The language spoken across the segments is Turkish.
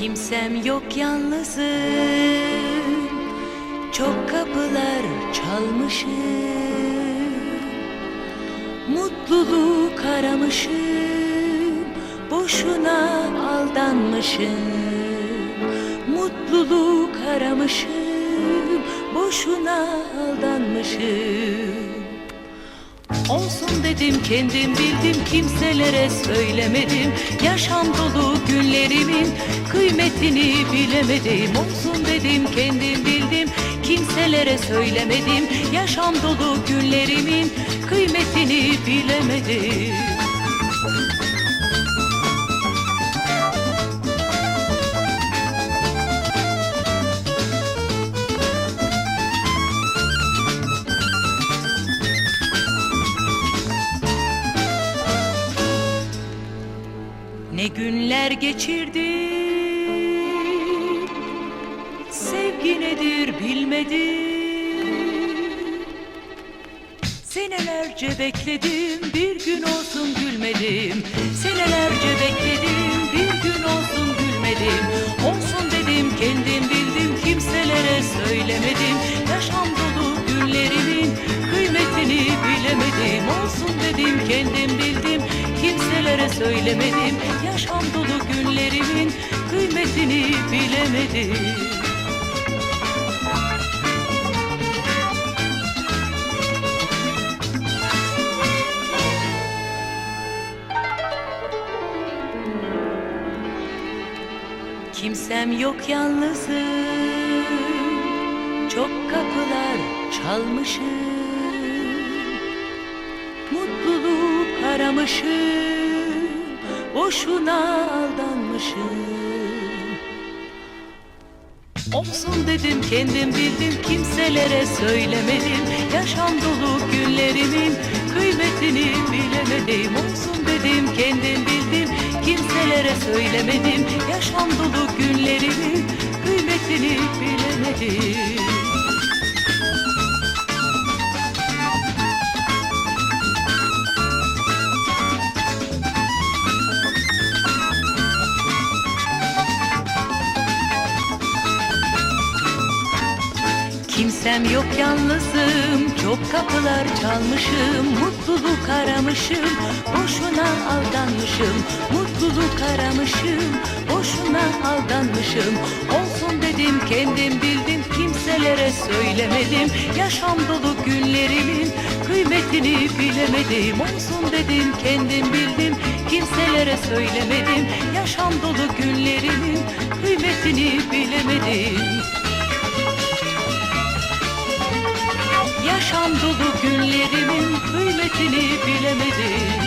Kimsem yok yalnızım. Çok kapılar çalmışım. Mutluluk aramışım. Boşuna aldanmışım. Mutluluk aramışım. Boşuna aldanmışım Olsun dedim kendim bildim kimselere söylemedim. Yaşam dolu günlerimin kıymetini bilemedim. Olsun dedim kendim bildim kimselere söylemedim. Yaşam dolu günlerimin kıymetini bilemedim Ne günler geçirdim Sevgi nedir bilmedim Senelerce bekledim bir gün olsun gülmedim. Senelerce bekledim bir gün olsun gülmedim. Olsun dedim kendim bildim kimselere söylemedim. Yaşam dolu günlerimin kıymetini bilemedim. Olsun dedim kendim bildim kimselere söylemedim. Yaşam dolu günlerimin kıymetini bilemedim. Kimsem yok yalnızım. Çok kapılar çalmışım. Mutluluk aramışım Boşuna aldanmışım. Olsun dedim kendim bildim kimselere söylemedim. Yaşam dolu günlerimin kıymetini bilemedim. Olsun dedim kendim bildim kimselere söylemedim. Yaşam dolu günlerimin Kimsem yok yalnızım Çok kapılar çalmışım Mutluluk aramışım Boşuna aldanmışım Mutluluk aramışım Boşuna aldanmışım. Olsun dedim kendim bildim Kimselere söylemedim. Yaşam dolu günlerimin Kıymetini bilemedim. Olsun dedim kendim bildim Kimselere söylemedim. Yaşam dolu günlerimin Kıymetini bilemedim Yaşam dolu günlerimin kıymetini bilemedim.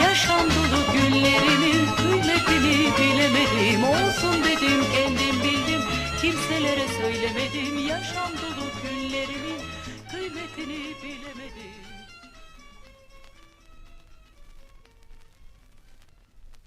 Yaşam dolu günlerimin kıymetini bilemedim. Olsun dedim kendim bildim. Kimselere söylemedim. Yaşam dolu